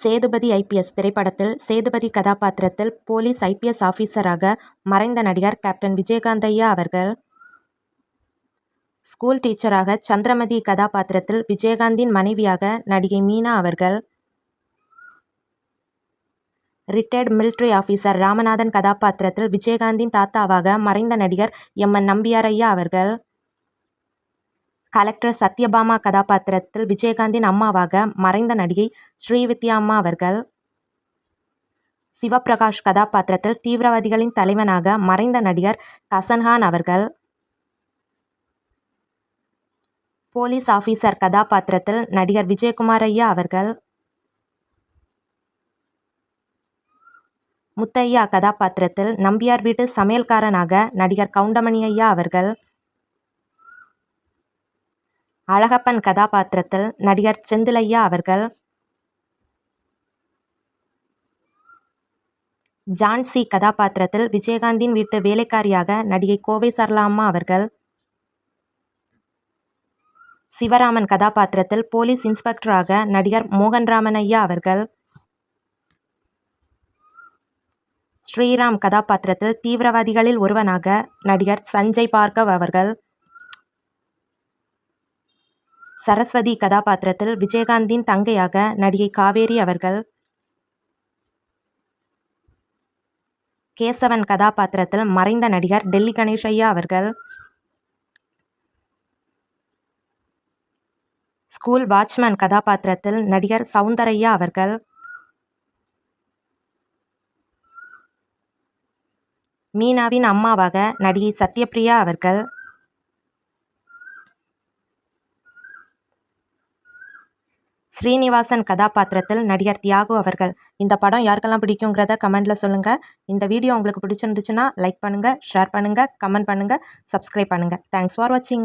Sethupathi IPS திரைப்படத்தில் சேதுபதி கதாபாத்திரத்தில் police IPS ஆஃபீஸராக மறைந்த நடிகர் கேப்டன் விஜயகாந்தையா அவர்கள். ஸ்கூல் டீச்சராக சந்திரமதி கதாபாத்திரத்தில் விஜயகாந்தின் மனைவியாக நடிகை மீனா அவர்கள். ரிட்டையர்டு மிலிட்டரி ஆஃபீஸர் ராமநாதன் கதாபாத்திரத்தில் விஜயகாந்தின் தாத்தாவாக மறைந்த நடிகர் எம். என். நம்பியாரையா அவர்கள். கலெக்டர் சத்யபாமா கதாபாத்திரத்தில் விஜயகாந்தின் அம்மாவாக மறைந்த நடிகை ஸ்ரீவித்யா அம்மா அவர்கள். சிவபிரகாஷ் கதாபாத்திரத்தில் தீவிரவாதிகளின் தலைவனாக மறைந்த நடிகர் கசன்ஹான் அவர்கள். போலீஸ் ஆஃபீஸர் கதாபாத்திரத்தில் நடிகர் விஜயகுமாரையா அவர்கள். முத்தையா கதாபாத்திரத்தில் நம்பியார் வீட்டு சமையல்காரனாக நடிகர் கவுண்டமணி ஐயா அவர்கள். அழகப்பன் கதாபாத்திரத்தில் நடிகர் செந்திலையா அவர்கள். ஜான்சி கதாபாத்திரத்தில் விஜயகாந்தின் வீட்டு வேலைக்காரியாக நடிகை கோவை சரளா அவர்கள். சிவராமன் கதாபாத்திரத்தில் போலீஸ் இன்ஸ்பெக்டராக நடிகர் மோகன்ராமனையா அவர்கள். ஸ்ரீராம் கதாபாத்திரத்தில் தீவிரவாதிகளில் ஒருவனாக நடிகர் சஞ்சய் பார்கவ் அவர்கள். சரஸ்வதி கதாபாத்திரத்தில் விஜயகாந்தின் தங்கையாக நடிகை காவேரி அவர்கள். கேசவன் கதாபாத்திரத்தில் மறைந்த நடிகர் டெல்லி கணேஷையா அவர்கள். ஸ்கூல் வாட்ச்மேன் கதாபாத்திரத்தில் நடிகர் சவுந்தரையா அவர்கள். மீனாவின் அம்மாவாக நடிகை சத்யபிரியா அவர்கள். ஸ்ரீனிவாசன் கதாபாத்திரத்தில் நடிகர் தியாகு அவர்கள். இந்த படம் யாருக்கெல்லாம் பிடிக்குங்கிறத கமெண்ட்ல சொல்லுங்க. இந்த வீடியோ உங்களுக்கு பிடிச்சிருந்துச்சுன்னா லைக் பண்ணுங்க ஷேர் பண்ணுங்க கமெண்ட் பண்ணுங்க சப்ஸ்கிரைப் பண்ணுங்க. தேங்க்ஸ் ஃபார் வாட்சிங்.